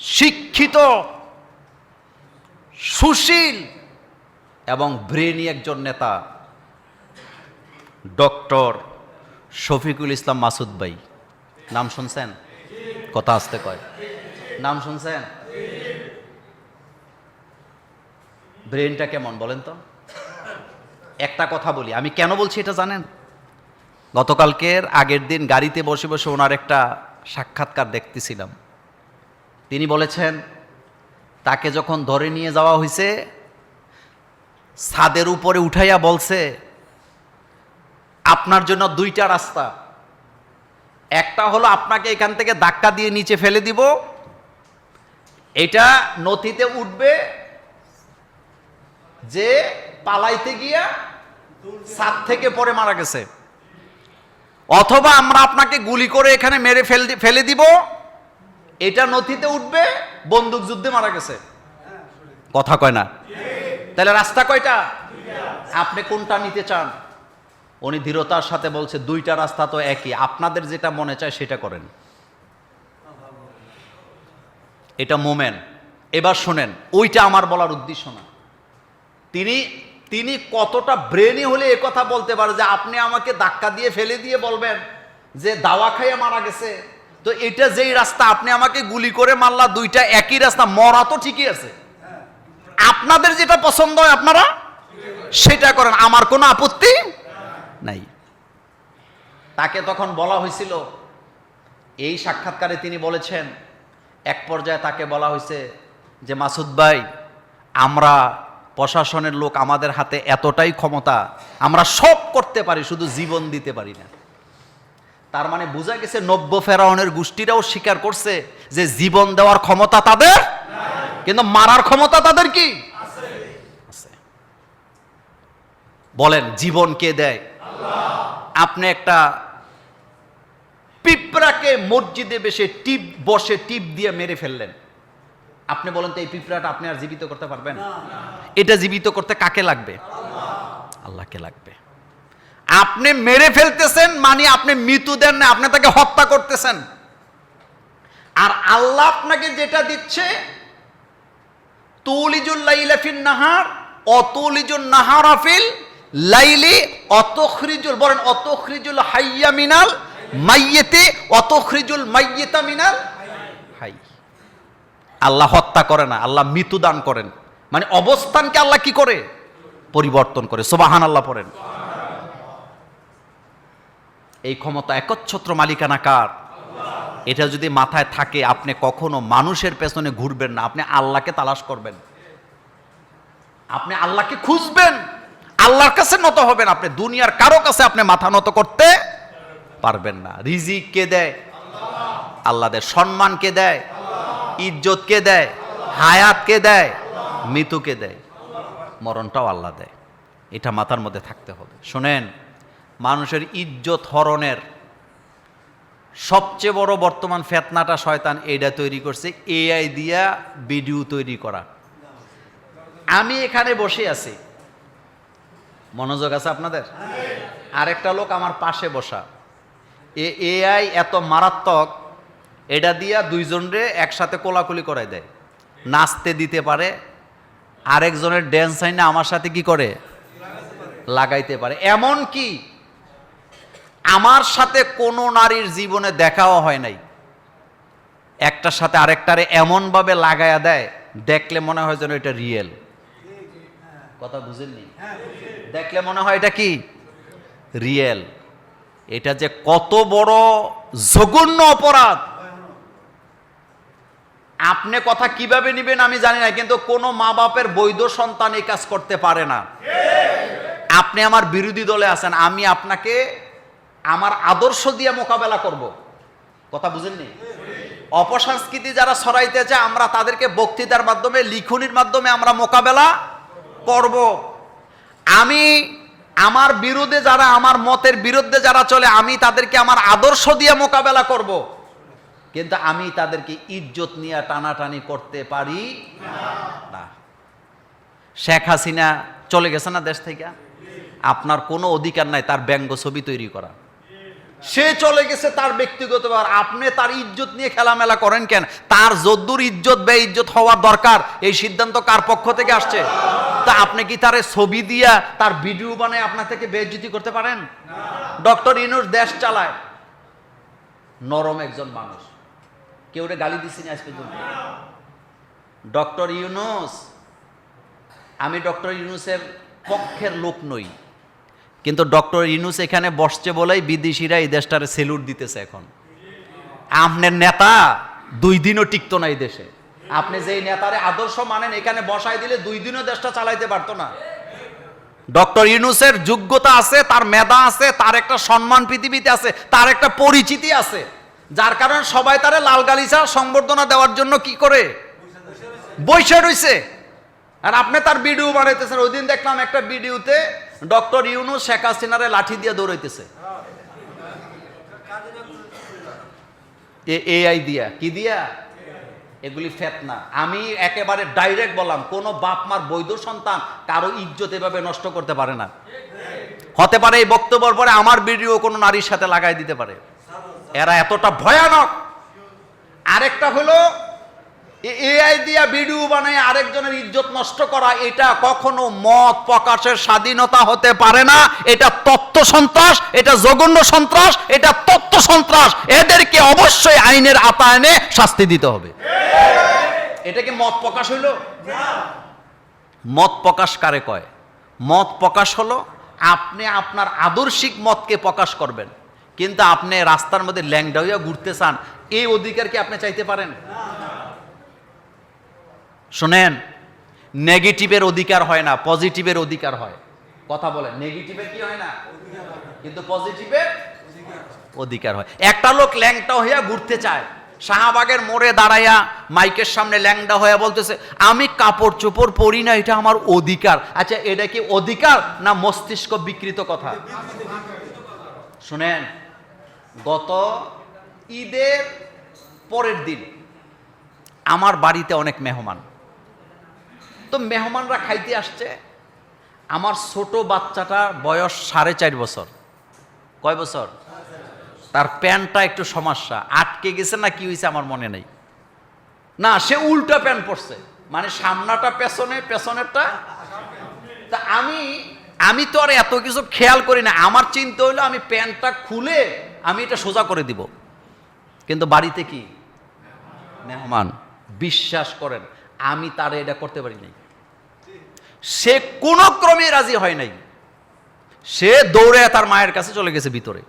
শিক্ষিত, সুশীল এবং ব্রেনি একজন নেতা, ডক্টর শফিকুল ইসলাম মাসুদ ভাই। নাম শুনছেন? কথা আসতে কয়। নাম শুনছেন? ব্রেনটা কেমন বলেন তো? একটা কথা বলি, আমি কেন বলছি এটা জানেন? গতকালকের আগের দিন গাড়িতে বসে বসে ওনার একটা সাক্ষাৎকার দেখতেছিলাম। তিনি বলেছেন, তাকে যখন ধরে নিয়ে যাওয়া হয়েছে ছাদের উপরে উঠাইয়া বলছে, আপনার জন্য দুইটা রাস্তা। একটা হলো আপনাকে এখান থেকে ধাক্কা দিয়ে নিচে ফেলে দিব। এটা নথিতে উঠবে যে পালাইতে গিয়া ছাদ থেকে পরে মারা গেছে। অথবা আমরা আপনাকে গুলি করে এখানে মেরে ফেল, ফেলে দিব। এটা নথিতে উঠবে, বন্দুক যুদ্ধে মারা গেছে। কথা কয় না? তাহলে রাস্তা কয়টা? আপনি কোনটা নিতে চান? উনি দৃঢ়তার সাথে বলছে, দুইটা রাস্তা তো একই। আপনাদের যেটা মনে চায় সেটা করেন। এটা মোমেন। এবার শোনেন, ওইটা আমার বলার উদ্দেশ্য না। তিনি তিনি কতটা ব্রেনি হলে এ কথা বলতে পারে যে, আপনি আমাকে ধাক্কা দিয়ে ফেলে দিয়ে বলবেন যে, দাওয়া খাইয়ে মারা গেছে। তো এটা যেই রাস্তা, আপনি আমাকে গুলি করে মারলা, দুইটা একই রাস্তা, মরা তো ঠিকই আছে। আপনাদের যেটা পছন্দ হয় আপনারা সেটা করেন। আমার কোনো আপত্তি নাই। তাকে তখন বলা হয়েছিল, এই সাক্ষাৎকারে তিনি বলেছেন, এক পর্যায়ে তাকে বলা হয়েছে যে, মাসুদ ভাই, আমরা প্রশাসনের লোক আমাদের হাতে এতটাই ক্ষমতা, আমরা সব করতে পারি, শুধু জীবন দিতে পারি না। তার মানে বোঝা গেছে নব্য ফেরাউনের গোষ্ঠীরাও স্বীকার করছে যে জীবন দেওয়ার ক্ষমতা তাদের? কিন্তু মারার ক্ষমতা তাদের কি? বলেন জীবন কে দেয়? আপনি একটা পিঁপড়াকে মসজিদে বেশে টিপ বসে টিপ দিয়ে মেরে ফেললেন। আপনি বলেন তো এই পিঁপড়াটা আপনি আর জীবিত করতে পারবেন? এটা জীবিত করতে কাকে লাগবে? আল্লাহকে লাগবে। আপনি মেরে ফেলতেছেন মানে আপনি মৃত্যু দেন না, আপনি তাকে হত্যা করতেছেন। আর আল্লাহ আপনাকে যেটা দিচ্ছে, তুলিজুল লাইলাফিন নাহার, অতুলিজুল নাহার আফিল লাইলি, অতখরিজুল, বলেন অতখরিজুল হাইয়া মিনাল মাইয়েতে, অতখরিজুল মাইয়েতা মিনাল হাই। আল্লাহ হত্যা করে না, আল্লাহ মৃত্যু দান করেন। মানে অবস্থানকে আল্লাহ কি করে? পরিবর্তন করে। সোবাহান আল্লাহ পড়েন। এই ক্ষমতা একচ্ছত্র মালিকানা কার? এটা যদি মাথায় থাকে, আপনি কখনো মানুষের পেছনে ঘুরবেন না। আপনি আল্লাহকে তালাশ করবেন। আপনি আল্লাহকে খুঁজবেন। আল্লাহর কাছে নত হবেন আপনি। দুনিয়ার কারও কাছে আপনি মাথা নত করতে পারবেন না। রিজিক কে দেয়? আল্লাহ দেয় সম্মান কে দেয়? ইজ্জত কে দেয়? হায়াত কে দেয়? মৃত্যুকে দেয়? মরণটাও আল্লাহ দেয়। এটা মাথার মধ্যে থাকতে হবে। শোনেন মানুষের ইজ্জত হরণের সবচেয়ে বড় বর্তমান ফেতনাটা শয়তান এইটা তৈরি করছে এআই দিয়া ভিডিও তৈরি করা। আমি এখানে বসে আছি। মনোযোগ আছে আপনাদের? আরেকটা লোক আমার পাশে বসা। এ এআই এত মারাত্মক, এটা দিয়া দুইজনরে একসাথে কোলাকুলি করাই দেয়। নাচতে দিতে পারে, আরেকজনের ড্যান্স আইনে আমার সাথে কি করে? লাগাইতে পারে। এমন কি আমার সাথে কোনো নারীর জীবনে দেখাও হয় নাই। একটার সাথে আরেকটারে এমনভাবে লাগায়া দেয়, দেখলে মনে হয় যেন এটা রিয়েল কথা বুঝেননি? দেখলে মনে হয় এটা কি? রিয়েল এটা যে কত বড় জঘন্য অপরাধ। আপনি কথা কীভাবে নিবেন আমি জানি না, কিন্তু কোনো মা বাপের বৈধ সন্তান এই কাজ করতে পারে না। আপনি আমার বিরোধী দলে আছেন, আমি আপনাকে আমার আদর্শ দিয়ে মোকাবেলা করব। কথা বুঝেননি? অপসংস্কৃতি যারা ছড়াইতে চায় আমরা তাদেরকে বক্তৃতার মাধ্যমে, লিখনির মাধ্যমে আমরা মোকাবেলা করব। আমি, আমার বিরুদ্ধে যারা, আমার মতের বিরুদ্ধে যারা চলে, আমি তাদেরকে আমার আদর্শ দিয়ে মোকাবেলা করব। কিন্তু আমি তাদেরকে ইজ্জত নিয়ে টানাটানি করতে পারি না। শেখ হাসিনা চলে গেছে না দেশ থেকে? আপনার কোনো অধিকার নাই তার ব্যঙ্গ ছবি তৈরি করা সে চলে গেছে তার ব্যক্তিগত ব্যাপার। আপনি তার ইজ্জত নিয়ে খেলামেলা করেন কেন? তার যদ্দুর ইজ্জত বে ইজ্জত হওয়ার দরকার, এই সিদ্ধান্ত কার পক্ষ থেকে আসছে? তা আপনি কি তার ছবি দিয়া তার ভিডিও বানায় আপনার থেকে বেজ্জতি করতে পারেন? ডক্টর ইনুর দেশ চালায়। নরম একজন মানুষ। কেউ গালি দিছিনি আজ পর্যন্ত? ডক্টর ইউনুস, আমি ডক্টর ইউনুসের পক্ষের লোক নই। কিন্তু ডক্টর ইউনুস এখানে বসছে বলেই বিদেশিরা এই দেশটারে সেলুট দিতেছে এখন। আপনার নেতা দুই দিনও টিকতো না এই দেশে। আপনি যেই নেতারে আদর্শ মানেন, এখানে বসাই দিলে দুই দিনও দেশটা চালাইতে পারতো না। ডক্টর ইউনুসের যোগ্যতা আছে, তার মেধা আছে, তার একটা সম্মান পৃথিবীতে আছে, তার একটা পরিচিতি আছে। যার কারণে সবাই তারে লাল গালিচা সংবর্ধনা দেওয়ার জন্য কি করে? বৈশা রইছে। আর আপনি তার ভিডিও বানাইতেছেন। ওই দিন দেখলাম একটা ভিডিওতে ডক্টর ইউনু শেখ হাসিনারে লাঠি দিয়ে দৌড়াইতেছে। এআই দিয়া। কি দিয়া? এগুলি ফেতনা। আমি একেবারে ডাইরেক্ট বললাম, কোন বাপ মার বৈধ সন্তান কারও ইজ্জত এভাবে নষ্ট করতে পারে না। হতে পারে এই বক্তব্যের পরে আমার ভিডিও কোনো নারীর সাথে লাগাই দিতে পারে। এরা এতটা ভয়ানক। আরেকটা হলো এআই দিয়া ভিডিও বানায় আরেকজনের ইজ্জত নষ্ট করা, এটা কখনো মত প্রকাশের স্বাধীনতা হতে পারে না। এটা তত্ত্ব সন্ত্রাস, এটা জঘন্য সন্ত্রাস, এটা তত্ত্ব সন্ত্রাস। এদেরকে অবশ্যই আইনের আতায়নে শাস্তি দিতে হবে। এটা কি মত প্রকাশ হইল? মত প্রকাশ কারে কয়? মত প্রকাশ হলো আপনি আপনার আদর্শিক মতকে প্রকাশ করবেন, কিন্তু আপনি রাস্তার মধ্যে ল্যাংডা হইয়া ঘুরতে চান, এই অধিকার কি আপনি চাইতে পারেন? শোনেন, নেগেটিভের অধিকার হয় না, পজিটিভের অধিকার হয়। কথা বলেন, নেগেটিভের কি হয় না? কিন্তু পজিটিভের অধিকার হয়। একটা লোক ল্যাংটা হইয়া ঘুরতে চায়, শাহবাগের মোড়ে দাঁড়াইয়া মাইকের সামনে ল্যাংডা হইয়া বলতেছে, আমি কাপড় চোপড় পরি না, এটা আমার অধিকার। আচ্ছা এটা কি অধিকার না মস্তিষ্ক বিকৃত কথা? শুনেন, গত ঈদের পরের দিন আমার বাড়িতে অনেক মেহমান। তো মেহমানরা খাইতে আসছে। আমার ছোট বাচ্চাটা বয়স সাড়ে চার বছর। কয় বছর? তার প্যান্টটা একটু সমস্যা। আটকে গেছে না কি হয়েছে আমার মনে নেই। না, সে উল্টা প্যান্ট পরছে। মানে সামনাটা, পেছনে, পেছনেরটা। তা আমি আমি তো আর এত কিছু খেয়াল করি না। আমার চিন্তা হইল আমি প্যান্টটা খুলে আমি এটা সোজা করে দিব। কিন্তু বাড়িতে কি? মেহমান। বিশ্বাস করেন, আমি তারে এটা করতে পারি নাই সে কোনো ক্রমে রাজি হয় নাই। সে দৌড়ে তার মায়ের কাছে চলে গেছে ভিতরে।